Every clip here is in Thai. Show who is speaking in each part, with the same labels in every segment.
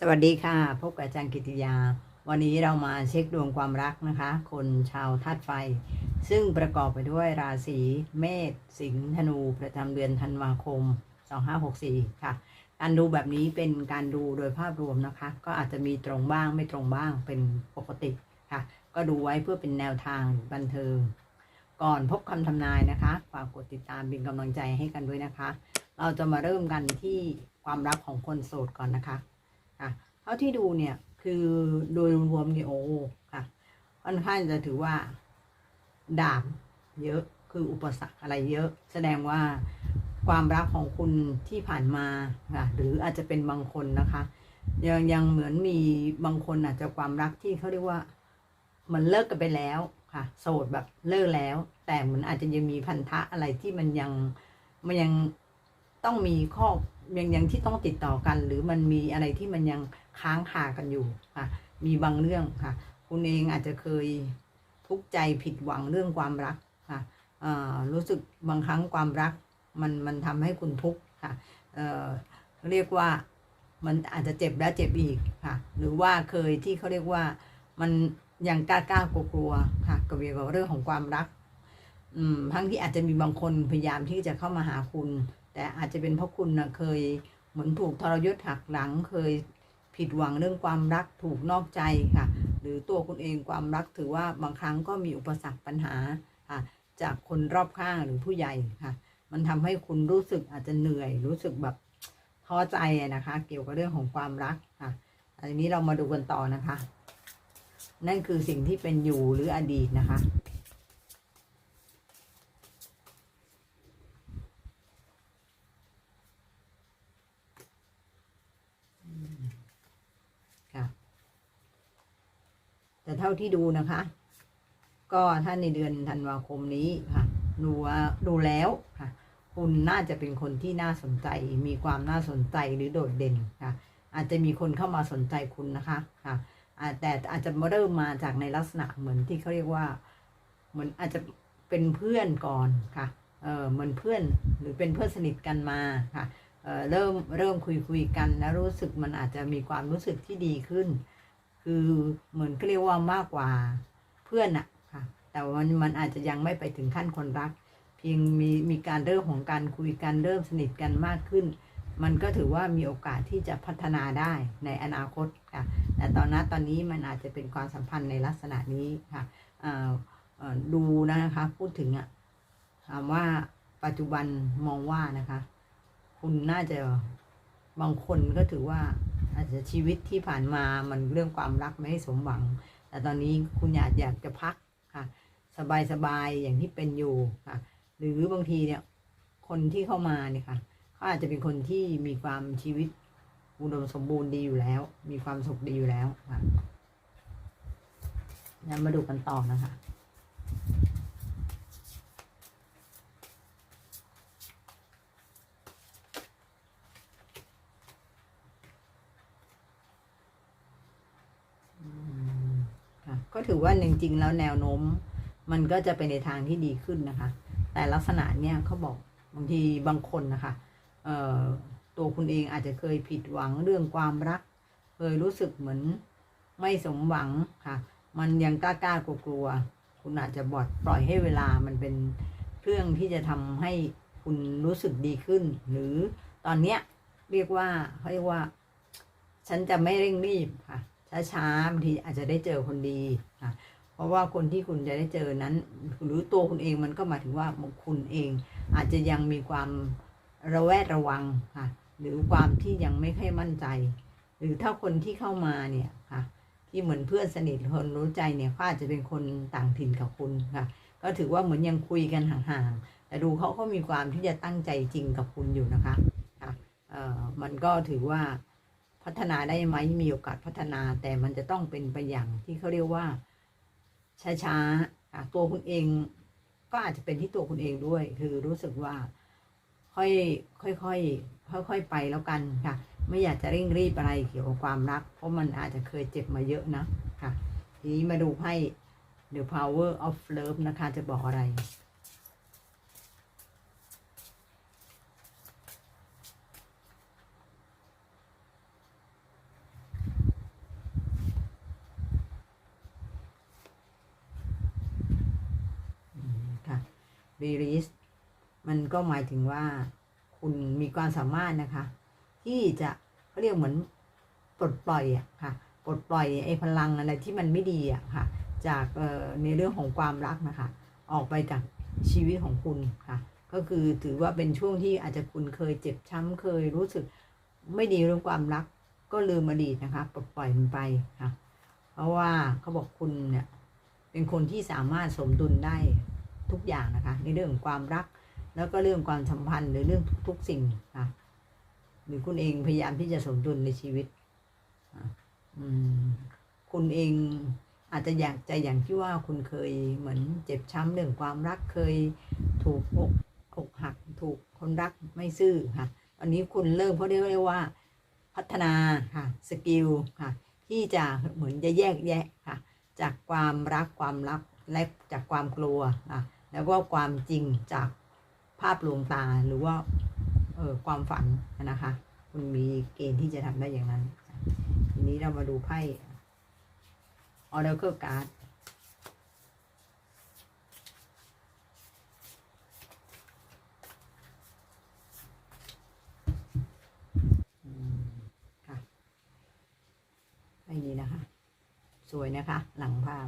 Speaker 1: สวัสดีค่ะ พบกับอาจารย์กิติยา วันนี้เรามาเช็คดวงความรักนะคะ คนชาวธาตุไฟ ซึ่งประกอบไปด้วยราศีเมษสิงห์ธนูประจำเดือนธันวาคม 2564 ค่ะ การดูแบบนี้เป็นการดูโดยภาพรวมนะคะ ก็อาจจะมีตรงบ้างไม่ตรงบ้างเป็นปกติค่ะ ก็ดูไว้เพื่อเป็นแนวทางบันเทิง ก่อนพบคำทำนายนะคะฝากกดติดตามเป็นกำลังใจให้กันด้วยนะคะ เราจะมาเริ่มกันที่ความรักของคนโสดก่อนนะคะ ค่ะเท่าที่ดูเนี่ยคือโดยรวมเนี่ยโอ้ค่ะค่อนข้างจะถือว่าดาบเยอะคืออุปสรรคอะไรเยอะ แสดงว่าความรักของคุณที่ผ่านมาค่ะหรืออาจจะเป็นบางคนนะคะยังยังเหมือนมีบางคนอาจจะความรักที่เขาเรียกว่ามันเลิกกันไปแล้วค่ะ โสดแบบเลิกแล้ว แต่มันอาจจะยังมีพันธะอะไรที่มันยังมันยังต้องมีข้อ ยังยังที่ต้องติดต่อกัน หรือมันมีอะไรที่มันยังค้างคากันอยู่ค่ะ มีบางเรื่องค่ะ คุณเองอาจจะเคยทุกข์ใจผิดหวังเรื่องความรักค่ะรู้สึกบางครั้งความรัก มันมันทำให้คุณทุกข์ค่ะเเรียกว่ามันอาจจะเจ็บแล้วเจ็บอีกค่ะ หรือว่าเคยที่เขาเรียกว่ามันยังกล้ากล้ากลัวกลัวค่ะกับเกี่ยวกับเรื่องของความรัก อืมทั้งที่อาจจะมีบางคนพยายามที่จะเข้ามาหาคุณ แต่อาจจะเป็นเพราะคุณนะเคยเหมือนถูกทรยศหักหลังเคยผิดหวังเรื่องความรักถูกนอกใจค่ะ หรือตัวคุณเองความรักถือว่าบางครั้งก็มีอุปสรรคปัญหาค่ะจากคนรอบข้างหรือผู้ใหญ่ค่ะ มันทำให้คุณรู้สึกอาจจะเหนื่อย รู้สึกแบบท้อใจนะคะ เกี่ยวกับเรื่องของความรักค่ะอันนี้เรามาดูกันต่อนะคะ นั่นคือสิ่งที่เป็นอยู่หรืออดีตนะคะ แต่เท่าที่ดูนะคะ ก็ถ้าในเดือนธันวาคมนี้ค่ะดูว่าดูแล้วค่ะ คุณน่าจะเป็นคนที่น่าสนใจ มีความน่าสนใจหรือโดดเด่นค่ะ อาจจะมีคนเข้ามาสนใจคุณนะคะค่ะแต่อาจจะเริ่มมาจากในลักษณะเหมือนที่เขาเรียกว่าเหมือนอาจจะเป็นเพื่อนก่อนค่ะเออเหมือนเพื่อนหรือเป็นเพื่อนสนิทกันมาค่ะเออเริ่มเริ่มคุยคุยกันแล้วรู้สึกมันอาจจะมีความรู้สึกที่ดีขึ้น คือเหมือนเรียกว่ามากกว่าเพื่อนอะค่ะ แต่มันมันอาจจะยังไม่ไปถึงขั้นคนรัก เพียงมีมีการเริ่มของการคุยกันเริ่มสนิทกันมากขึ้น มันก็ถือว่ามีโอกาสที่จะพัฒนาได้ในอนาคตค่ะ แต่ตอนนั้นตอนนี้มันอาจจะเป็นความสัมพันธ์ในลักษณะนี้ค่ะดูนะคะพูดถึงอะถามว่าปัจจุบันมองว่านะคะ คุณน่าจะ บางคนก็ถือว่าอาจจะชีวิตที่ผ่านมามันเรื่องความรักไม่ให้สมหวัง แต่ตอนนี้คุณอยากอยากจะพักค่ะ สบายสบายอย่างที่เป็นอยู่ค่ะ หรือบางทีเนี่ยคนที่เข้ามาเนี่ยค่ะเขาอาจจะเป็นคนที่มีความชีวิตอุดมสมบูรณ์ดีอยู่แล้ว มีความสุขดีอยู่แล้วค่ะงั้นมาดูกันต่อนะคะ อืมค่ะ ก็ถือว่าจริงๆแล้วแนวโน้ม มันก็จะไปในทางที่ดีขึ้นนะคะ แต่ลักษณะเนี่ยเขาบอกบางทีบางคนนะคะเออตัวคุณเองอาจจะเคยผิดหวังเรื่องความรัก เคยรู้สึกเหมือนไม่สมหวังค่ะ มันยังกล้ากล้ากลัวกลัวคุณอาจจะบอดปล่อยให้เวลามันเป็นเครื่องที่จะทำให้คุณรู้สึกดีขึ้น หรือตอนเนี้ยเรียกว่าเขาเรียกว่า ฉันจะไม่เร่งรีบค่ะ ช้าๆบางทีอาจจะได้เจอคนดีค่ะเพราะว่าคนที่คุณจะได้เจอนั้น หรือตัวคุณเองมันก็หมายถึงว่าคุณเอง อาจจะยังมีความระแวดระวังค่ะหรือความที่ยังไม่ค่อยมั่นใจ หรือถ้าคนที่เข้ามาเนี่ยค่ะที่เหมือนเพื่อนสนิทคนรู้ใจเนี่ยเขาอาจจะเป็นคนต่างถิ่นกับคุณค่ะ ก็ถือว่าเหมือนยังคุยกันห่างๆแต่ดูเขาก็มีความที่จะตั้งใจจริงกับคุณอยู่นะคะค่ะเอ่อมันก็ถือว่า พัฒนาได้ไหมมีโอกาสพัฒนาแต่มันจะต้องเป็นไปอย่างที่เขาเรียกว่าช้าๆตัวคุณเองก็อาจจะเป็นที่ตัวคุณเองด้วย คือรู้สึกว่า ค่อยค่อยค่อยค่อยค่อยๆไปแล้วกันค่ะ ไม่อยากจะเร่งรีบอะไรเกี่ยวกับความรัก เพราะมันอาจจะเคยเจ็บมาเยอะนะค่ะ ทีนี้มาดูไพ่ The Power of Love นะคะจะบอกอะไร ค release มันก็หมายถึงว่าคุณมีความสามารถนะคะ ที่จะเขาเรียกเหมือนปลดปล่อยอะค่ะปลดปล่อยไอ้พลังอะไรที่มันไม่ดีอะค่ะ จากในเรื่องของความรักนะคะ ออกไปจากชีวิตของคุณค่ะ ก็คือถือว่าเป็นช่วงที่อาจจะคุณเคยเจ็บช้ำเคยรู้สึกไม่ดีเรื่องความรัก ก็ลืมอดีตนะคะปลดปล่อยมันไปค่ะ เพราะว่าเขาบอกคุณเนี่ยเป็นคนที่สามารถสมดุลได้ ทุกอย่างนะคะ ในเรื่องของความรัก แล้วก็เรื่องความสัมพันธ์หรือเรื่องทุก ๆ สิ่งค่ะหรือคุณเองพยายามที่จะสมดุลในชีวิตคุณเองอาจจะอยากใจอย่างที่ว่าคุณเคยเหมือนเจ็บช้ำเรื่องความรักเคยถูกอกอกหัก ถูกคนรักไม่ซื่อค่ะตอนนี้คุณเริ่มเขาเรียกว่า พัฒนาค่ะสกิลค่ะ ที่จะเหมือนจะแยกแยะค่ะ จากความรักความรักและจากความกลัวอะ แล้วก็ความจริงจากภาพลวงตาหรือว่าเออความฝันนะคะคุณมีเกณฑ์ที่จะทำได้อย่างนั้น ทีนี้เรามาดูไพ่ Oracle Card อืมค่ะไพ่นี้นะคะ สวยนะคะ หลังภาพ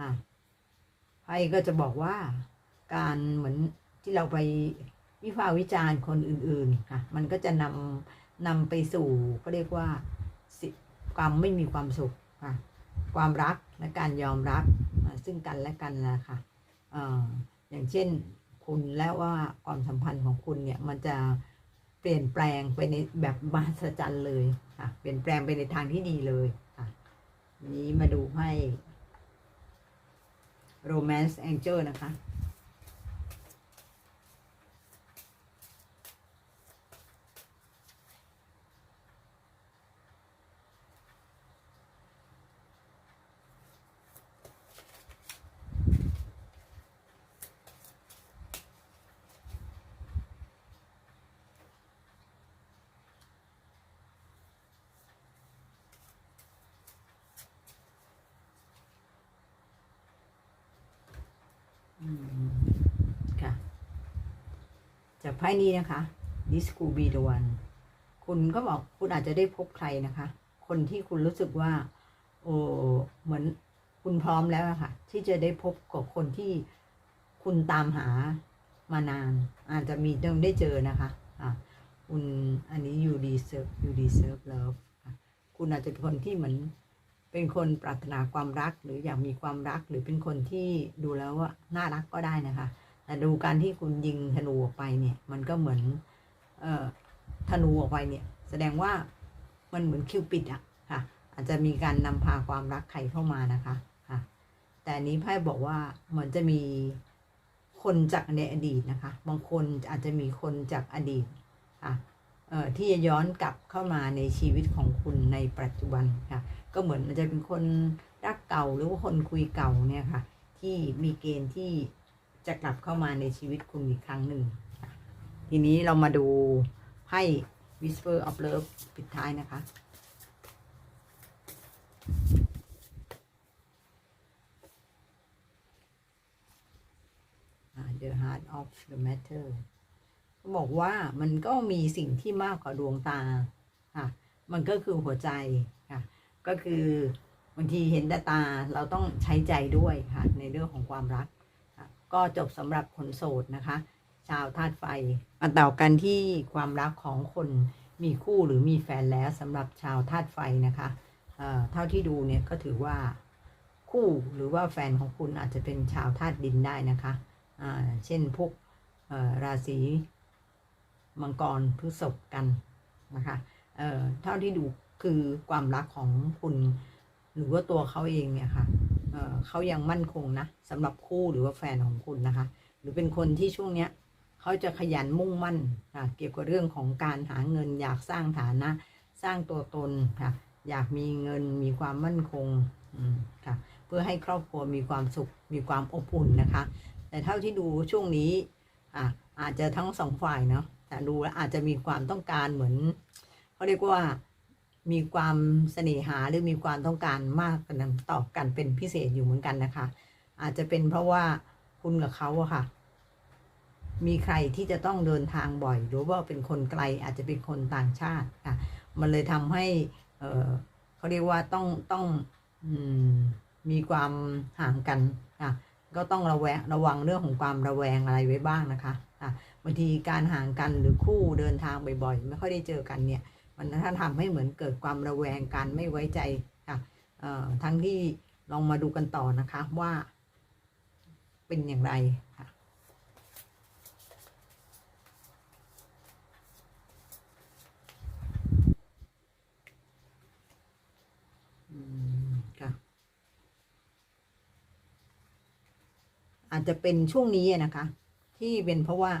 Speaker 1: อะ ไพ่ก็จะบอกว่าการเหมือนที่เราไปวิพากษ์วิจารณ์คนอื่นๆค่ะ มันก็จะนำนำไปสู่ก็เรียกว่าความไม่มีความสุขค่ะ ความรักและการยอมรับซึ่งกันและกันนะค่ะออย่างเช่นคุณแล้วว่าความสัมพันธ์ของคุณเนี่ยมันจะเปลี่ยนแปลงไปในแบบมหัศจรรย์เลยค่ะเปลี่ยนแปลงไปในทางที่ดีเลยค่ะนี้มาดูให้ Romance Angel นะคะ อืมค่ะ จากไพ่นี้นะคะ This could be the one คุณก็บอกคุณอาจจะได้พบใครนะคะ คนที่คุณรู้สึกว่า โอ้เหมือนคุณพร้อมแล้วะค่ะ ที่จะได้พบกับคนที่คุณตามหามานาน อาจจะมีต้องได้เจอนะคะอะคุณอันนี้ you deserve you deserve love คุณอาจจะเป็นคนที่เหมือน เป็นคนปรารถนาความรักหรืออยากมีความรักหรือเป็นคนที่ดูแล้วว่าน่ารักก็ได้นะคะ แต่ดูการที่คุณยิงธนูออกไปเนี่ย มันก็เหมือน เอ่อธนูออกไปเนี่ย แสดงว่ามันเหมือนคิวปิดอะค่ะ อาจจะมีการนำพาความรักใครเข้ามานะคะค่ะ แต่นี้ไพ่บอกว่าเหมือนจะมีคนจากในอดีตนะคะ บางคนอาจจะมีคนจากอดีตค่ะเอ่อที่จะย้อนกลับเข้ามาในชีวิตของคุณในปัจจุบันค่ะ ก็เหมือนมันจะเป็นคนรักเก่าหรือว่าคนคุยเก่าเนี่ยค่ะ ที่มีเกณฑ์ที่ จะกลับเข้ามาในชีวิตคุณอีกครั้งหนึ่ง ทีนี้เรามาดูไพ่ Whisper of Love ปิดท้ายนะคะอ่า The Heart of the Matter บอกว่ามันก็มีสิ่งที่มากกว่าดวงตาค่ะมันก็คือหัวใจค่ะ ก็คือบางทีเห็นแต่ตาเราต้องใช้ใจด้วยค่ะ ในเรื่องของความรัก ก็จบสำหรับคนโสดนะคะ ชาวธาตุไฟมาต่อกันที่ความรักของคนมีคู่หรือมีแฟนแล้วสำหรับชาวธาตุไฟนะคะเอ่อเท่าที่ดูเนี่ยก็ถือว่าคู่หรือว่าแฟนของคุณอาจจะเป็นชาวธาตุดินได้นะคะอ่าเช่นพวกราศีมังกรพฤษภกันนะคะเอ่อเท่าที่ดูคือความรักของคุณ หรือว่าตัวเขาเองเนี่ยค่ะเเขายังมั่นคงนะสำหรับคู่หรือว่าแฟนของคุณนะคะ หรือเป็นคนที่ช่วงเนี้ยเขาจะขยันมุ่งมั่นค่ะเกี่ยวกับเรื่องของการหาเงิน อยากสร้างฐานะ สร้างตัวตนค่ะ อยากมีเงินมีความมั่นคงค่ะ เพื่อให้ครอบครัวมีความสุขมีความอบอุ่นนะคะ แต่เท่าที่ดูช่วงนี้อะอาจจะทั้งสองฝ่ายเนาะแต่ดูแล้วอาจจะมีความต้องการเหมือนเขาเรียกว่า มีความเสน่หาหรือมีความต้องการมากกันต่อกันเป็นพิเศษอยู่เหมือนกันนะคะ อาจจะเป็นเพราะว่าคุณกับเขาอะค่ะ มีใครที่จะต้องเดินทางบ่อย หรือว่าเป็นคนไกลอาจจะเป็นคนต่างชาติค่ะ มันเลยทำให้เออเขาเรียกว่าต้องต้องอมมีความห่างกันค่ะก็ต้องระแวงระวังเรื่องของความระแวงอะไรไว้บ้างนะคะอะบางทีการห่างกันหรือคู่เดินทางบ่อยๆ ไม่ค่อยได้เจอกันเนี่ย มันถ้าทำให้เหมือนเกิดความระแวงกันไม่ไว้ใจค่ะเอ่อทั้งที่ลองมาดูกันต่อนะคะว่าเป็นอย่างไรค่ะอืมค่ะอาจจะเป็นช่วงนี้อะนะคะ ที่เป็นเพราะว่า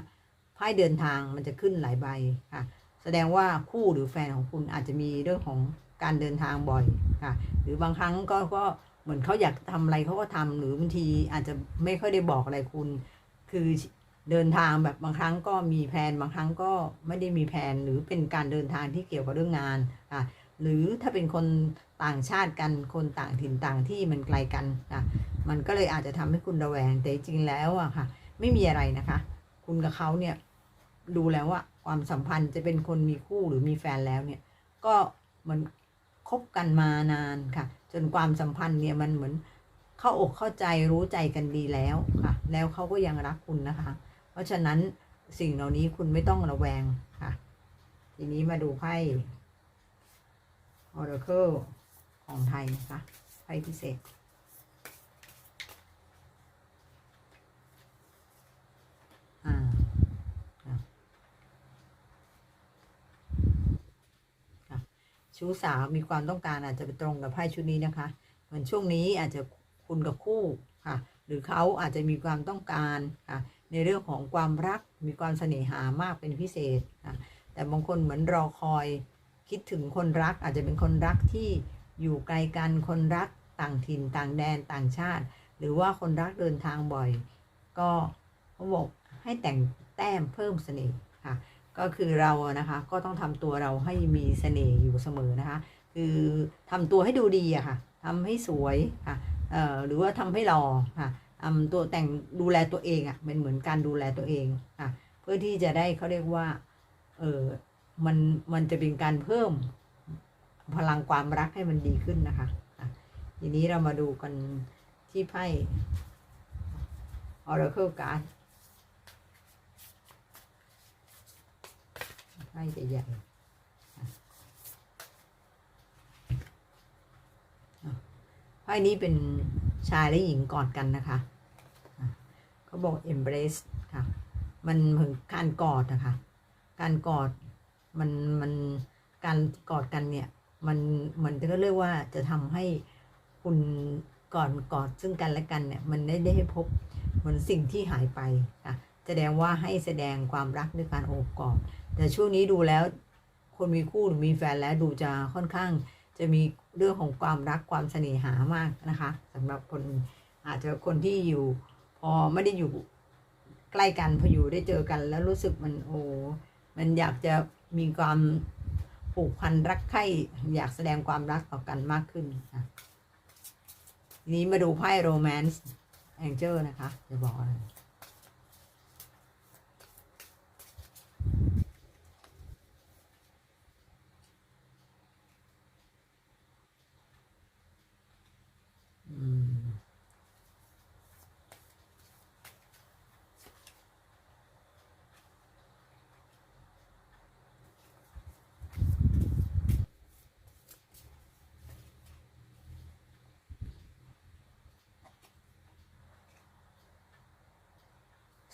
Speaker 1: ไพ่เดินทางมันจะขึ้นหลายใบค่ะ แสดงว่าคู่หรือแฟนของคุณอาจจะมีเรื่องของการเดินทางบ่อยค่ะ หรือบางครั้งก็ก็เหมือนเขาอยากทำอะไรเขาก็ทำหรือบางทีอาจจะไม่ค่อยได้บอกอะไรคุณ คือเดินทางแบบบางครั้งก็มีแผนบางครั้งก็ไม่ได้มีแผนหรือเป็นการเดินทางที่เกี่ยวกับเรื่องงานค่ะหรือถ้าเป็นคนต่างชาติกันคนต่างถิ่นต่างที่มันไกลกันนะมันก็เลยอาจจะทำให้คุณระแวงแต่จริงแล้วอะค่ะ ไม่มีอะไรนะคะ คุณกับเขาเนี่ยดูแล้วว่า ความสัมพันธ์จะเป็นคนมีคู่หรือมีแฟนแล้วเนี่ย ก็เหมือนคบกันมานานค่ะ จนความสัมพันธ์เนี่ยมันเหมือนเข้าอกเข้าใจรู้ใจกันดีแล้วค่ะ แล้วเขาก็ยังรักคุณนะคะ เพราะฉะนั้นสิ่งเหล่านี้คุณไม่ต้องระแวงค่ะ ทีนี้มาดูไพ่ Oracle ของไทยนะคะไพ่พิเศษ อ่าครับครับ ชู้สาวมีความต้องการอาจจะไปตรงกับไพ่ชุดนี้นะคะ เหมือนช่วงนี้อาจจะคุณกับคู่ค่ะ หรือเขาอาจจะมีความต้องการค่ะ ในเรื่องของความรักมีความเสน่หามากเป็นพิเศษค่ะแต่บางคนเหมือนรอคอยคิดถึงคนรักอาจจะเป็นคนรักที่อยู่ไกลกันคนรักต่างถิ่นต่างแดนต่างชาติ หรือว่าคนรักเดินทางบ่อย ก็เขาบอกให้แต่งแต้มเพิ่มเสน่ห์ค่ะ ก็คือเรานะคะก็ต้องทำตัวเราให้มีเสน่ห์อยู่เสมอนะคะ คือทำตัวให้ดูดีอะค่ะทำให้สวยค่ะเอ่อหรือว่าทำให้หล่อค่ะทำตัวแต่งดูแลตัวเองอะเป็นเหมือนการดูแลตัวเองค่ะเพื่อที่จะได้เขาเรียกว่าเออมันมันจะเป็นการเพิ่มพลังความรักให้มันดีขึ้นนะคะอะทีนี้เรามาดูกันที่ไพ่ Oracle Card ไพ่ ใหญ่ๆอะอะไพ่นี้เป็นชายและหญิงกอดกันนะคะเขาบอก embrace ค่ะ มันเหมือนการกอดนะคะ การกอดมันมันการกอดกันเนี่ย มันมันก็เรียกว่าจะทำให้คุณก่อนกอดซึ่งกันและกันเนี่ย มันได้ได้พบเหมือนสิ่งที่หายไปค่ะแสดงว่าให้แสดงความรักด้วยการโอบกอด แต่ช่วงนี้ดูแล้ว คนมีคู่หรือมีแฟนแล้วดูจะค่อนข้างจะมีเรื่องของความรักความเสน่หามากนะคะสำหรับคนอาจจะคนที่อยู่ พอไม่ได้อยู่ใกล้กันพออยู่ได้เจอกัน แล้วรู้สึกมันโอ้มันอยากจะมีความผูกพันรักใคร่อยากแสดงความรักต่อกันมากขึ้นนะทีนี้มาดูไพ่โรแมนต์แองเจลนะคะจะบอกอะไร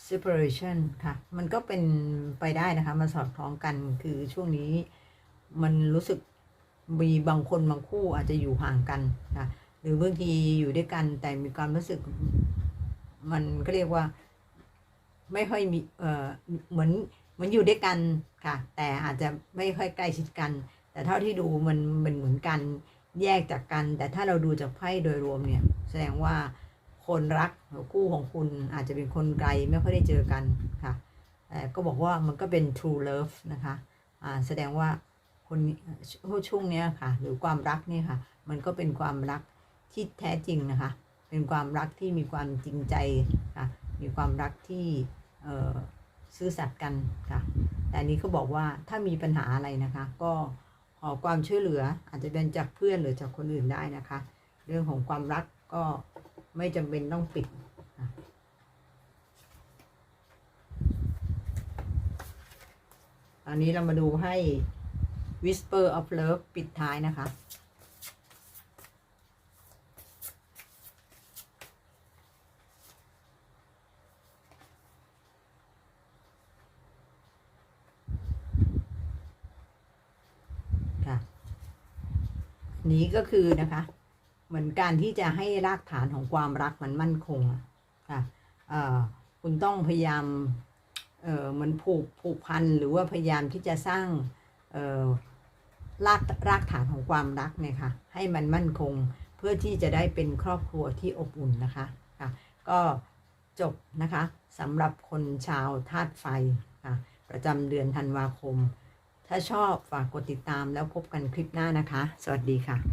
Speaker 1: separation ค่ะ มันก็เป็นไปได้นะคะ มันสอดคล้องกันคือช่วงนี้มันรู้สึกมีบางคนบางคู่อาจจะอยู่ห่างกันค่ะหรือบางทีอยู่ด้วยกันแต่มีความรู้สึก มันก็เรียกว่า ไม่ค่อยมีเอ่อเหมือนเหมือนอยู่ด้วยกันค่ะ แต่อาจจะไม่ค่อยใกล้ชิดกัน แต่เท่าที่ดูมันมันเหมือนกันแยกจากกัน แต่ถ้าเราดูจากไพ่โดยรวมเนี่ย แสดงว่า คนรักหรือคู่ของคุณอาจจะเป็นคนไกลไม่ค่อยได้เจอกันค่ะแต่ก็บอกว่ามันก็เป็น true love นะคะอ่าแสดงว่าคนช่วงนี้ค่ะ หรือความรักนี่ค่ะ มันก็เป็นความรักที่แท้จริงนะคะ เป็นความรักที่มีความจริงใจค่ะ มีความรักที่ซื่อสัตย์กันค่ะ แต่อันนี้เขาบอกว่าถ้ามีปัญหาอะไรนะคะ ก็ขอความช่วยเหลืออาจจะเป็นจากเพื่อนหรือจากคนอื่นได้นะคะ เรื่องของความรักก็ ไม่จำเป็นต้องปิดค่ะตอนนี้เรามาดูให้ Whisper of Love ปิดท้ายนะคะ ค่ะ นี้ก็คือนะคะ เหมือนการที่จะให้รากฐานของความรักมันมั่นคงค่ะคุณต้องพยายามเออเหมันผูกผูกพันหรือว่าพยายามที่จะสร้างเออรากรากฐานของความรักเนี่ยค่ะให้มันมั่นคงเพื่อที่จะได้เป็นครอบครัวที่อบอุ่นนะคะค่ะก็จบนะคะสำหรับคนชาวธาตุไฟค่ะประจำเดือนธันวาคม ถ้าชอบฝากกดติดตามแล้วพบกันคลิปหน้านะคะ สวัสดีค่ะ